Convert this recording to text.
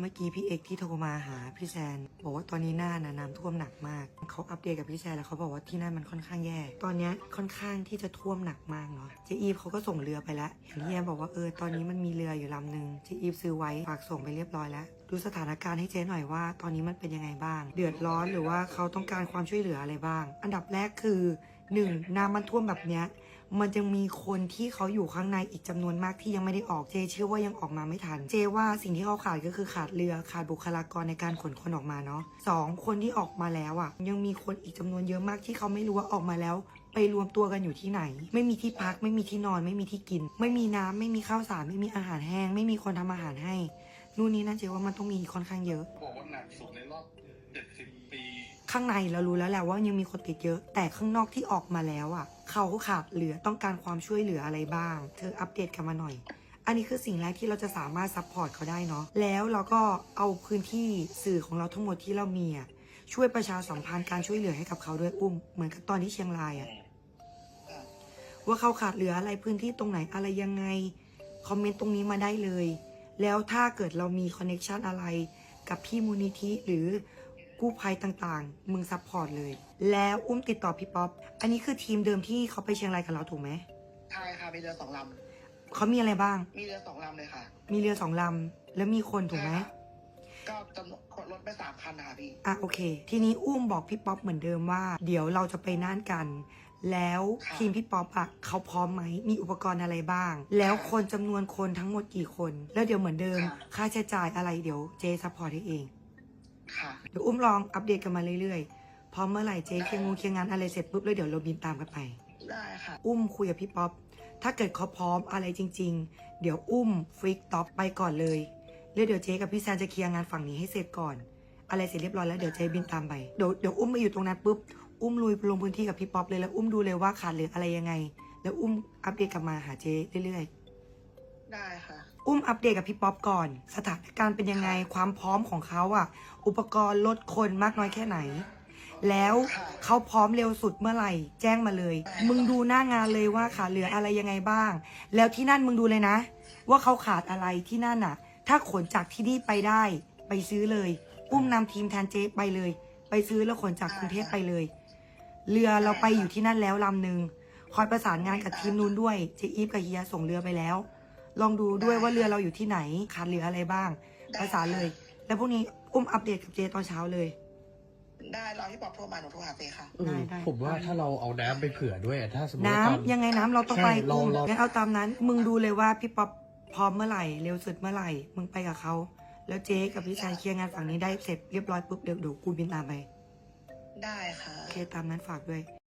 เมื่อกี้พี่เอกที่โทรมาหาพี่แซน บอกว่าตอนนี้หน้านะน้ำท่วมหนักมาก เขาอัปเดตกับพี่แซนแล้วเขาบอกว่าที่นั่นมันค่อนข้างแย่ ตอนนี้ค่อนข้างที่จะท่วมหนักมากเนาะเจอีฟเขาก็ส่งเรือไปแล้วอย่างที่แอมบอกว่าเออตอนนี้มันมีเรืออยู่ลำหนึ่งเจอีฟซื้อไว้ฝากส่งไปเรียบร้อยแล้วดูสถานการณ์ให้เจ๊หน่อยว่า ตอนนี้มันเป็นยังไงบ้าง เดือดร้อนหรือว่าเขาต้องการความช่วยเหลืออะไรบ้าง อันดับแรกคือ หนึ่งน้ำมันท่วมแบบเนี้ย มันจะมีคนที่เขาอยู่ข้างในอีกจำนวนมากที่ยังไม่ได้ออกเจเชื่อว่ายังออกมาไม่ทัน เจว่าสิ่งที่เขาขาดก็คือขาดเรือขาดบุคลากรในการขนคนออกมาเนาะสองคนที่ออกมาแล้วอะ ยังมีคนอีกจำนวนเยอะมากที่เขาไม่รู้ว่าออกมาแล้ว ไปรวมตัวกันอยู่ที่ไหน ไม่มีที่พัก ไม่มีที่นอน ไม่มีที่กิน ไม่มีน้ำไม่มีข้าวสาร ไม่มีอาหารแห้ง ไม่มีคนทำอาหารให้ นู่นนี่นั่นเจว่ามันต้องมีค่อนข้างเยอะบอกว่าหนักสุดในรอบ70ปี ข้างในเรารู้แล้วแหละว่ายังมีคนติดเยอะ แต่ข้างนอกที่ออกมาแล้วอะ เขาขาดเหลือต้องการความช่วยเหลืออะไรบ้าง เธออัปเดตกันมาหน่อย อันนี้คือสิ่งแรกที่เราจะสามารถซัพพอร์ตเขาได้เนาะแล้วเราก็เอาพื้นที่สื่อของเราทั้งหมดที่เรามีอะช่วยประชาสัมพันธ์การช่วยเหลือให้กับเขาด้วยอุ้มเหมือนกับตอนที่เชียงรายอะว่าเขาขาดเหลืออะไรพื้นที่ตรงไหนอะไรยังไงคอมเมนต์ตรงนี้มาได้เลย แล้วถ้าเกิดเรามีคอนเน็ชันอะไรกับพี่มูลนิธิหรือ กู้ภัยต่างๆ มึงซัพพอร์ตเลย แล้วอุ้มติดต่อพี่ป๊อป อันนี้คือทีมเดิมที่เขาไปเชียงรายกับเราถูกไหมใช่ค่ะมีเรือสองลเขามีอะไรบ้างำมีเรือสองลำเลยค่ะมีเรือสองลำแล้วมีคนถูกไหม ใช่ค่ะก็จำนวนรถไปสามคันนะคะพี่ อะโอเค ทีนี้อุ้มบอกพี่ป๊อปเหมือนเดิมว่า เดี๋ยวเราจะไปน่านกัน แล้วค่ะ ทีมพี่ป๊อปอะเขาพร้อมไหมมีอุปกรณ์อะไรบ้าง แล้วคนจำนวนคนทั้งหมดกี่คน แล้วเดี๋ยวเหมือนเดิม ค่าใช้จ่ายอะไรเดี๋ยวเจซัพพอร์ตให้เอง ค่ะ เดี๋ยวอุ้มลองอัปเดตกันมาเรื่อยๆ พร้อมเมื่อไหร่เจ๊เคลียร์งูเคลียร์งานอะไรเสร็จปุ๊บแล้วเดี๋ยวเราบินตามกันไป ได้ค่ะ อุ้มคุยกับพี่ป๊อป ถ้าเกิดเขาพร้อมอะไรจริง ๆ เดี๋ยวอุ้มฟิกท็อปไปก่อนเลยแล้วเดี๋ยวเจ๊กับพี่แซนจะเคลียร์งานฝั่งนี้ให้เสร็จก่อน อะไรเสร็จเรียบร้อยแล้วเดี๋ยวเจ๊บินตามไป เดี๋ยวเดี๋ยวอุ้มมาอยู่ตรงนั้นปุ๊บ อุ้มลุยลงพื้นที่กับพี่ป๊อปเลยแล้วอุ้มดูเลยว่าขาดเหลืออะไรยังไง แล้วอุ้มอัปเดตกลับมาหาเจ๊เรื่อยๆ ได้ค่ะ อุ้มอัปเดตกับพี่ป๊อปก่อน สถานการณ์เป็นยังไงความพร้อมของเขาอะอุปกรณ์ลดคนมากน้อยแค่ไหน แล้วเขาพร้อมเร็วสุดเมื่อไหร่ แจ้งมาเลย มึงดูหน้างานเลยว่าขาเหลืออะไรยังไงบ้าง แล้วที่นั่นมึงดูเลยนะ ว่าเขาขาดอะไรที่นั่นอะถ้าขนจากที่นี่ไปได้ ไปซื้อเลย อุ้มนำทีมแทนเจ๊ไปเลย ไปซื้อแล้วขนจากกรุงเทพไปเลย เรือเราไปอยู่ที่นั่นแล้วลำหนึ่งคอยประสานงานกับทีมนู้นด้วยเจอีฟกับเฮียส่งเรือไปแล้ว ลองดูด้วยว่าเรือเราอยู่ที่ไหนขาดเหลืออะไรบ้าง ประสานเลย แล้วพรุ่งนี้อุ้มอัปเดตกับเจตอนเช้าเลย ได้รอพี่ป๊อปโทรมาหนูโทรหาเฟย์ค่ะได้ได้ ผมว่าถ้าเราเอาน้ำไปเผื่อด้วยอะถ้าสมมติน้ำว่าตอยังไงน้ำเราต้องใช่ไปเราอุ้มเรางั้นเอาตามนั้น มึงดูเลยว่าพี่ป๊อปพร้อมเมื่อไหร่เร็วสุดเมื่อไหร่ มึงไปกับเขา แล้วเจ๊กับพี่ชายเคลียร์งานฝั่งนี้ได้เสร็จเรียบร้อยปุ๊บเดี๋ยวเดี๋ยวกูบินตามไปได้ค่ะ โอเคตามนั้นฝากด้วย